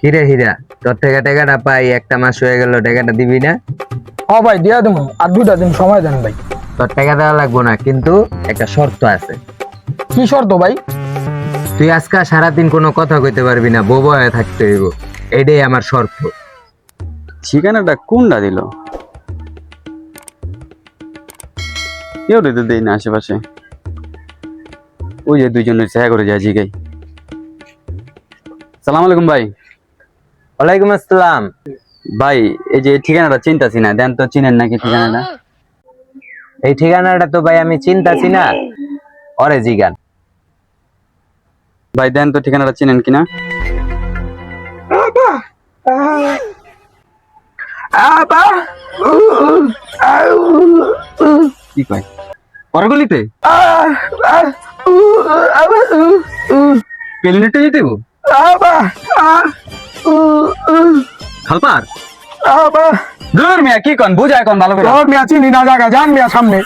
কিরে হীরা তোর থেকে টাকাটা পাই একটা মাস হয়ে গেল টাকাটা দিবি না? হ ভাই দিয়া দেবো আর দুইটা দিন সময় দেন ভাই। তোর টাকা দেওয়া লাগবো না কিন্তু একটা শর্ত আছে। কি শর্ত ভাই? তুই আজকে সারাদিন কোনো কথা কইতে পারবি না বোবা হয়ে থাকতে হইব। এটাই আমার শর্ত। ঠিকানাটা কোনটা দিল? কেউ রেতে দেই না আশেপাশে। ওই যে দুইজনের চেহারা করে যায় জিগাই। সালাম আলাইকুম ভাই। ওয়ালাইকুম আসসালাম। ভাই এই যে ঠিকানাটা চিন্তাছি না। দেন তো চিনেন নাকি ঠিকানাটা? এই ঠিকানাটা তো ভাই আমি চিন্তাছি না। অরে জিগান। ভাই দেন তো ঠিকানাটা চিনেন কিনা কি কয়? পরগলিতে যেতে গো খালপার? দূর মিয়া কি কন? বুঝায় কন ভালো করে। মিয়া চিনি না জায়গা যান মিয়া সামনে।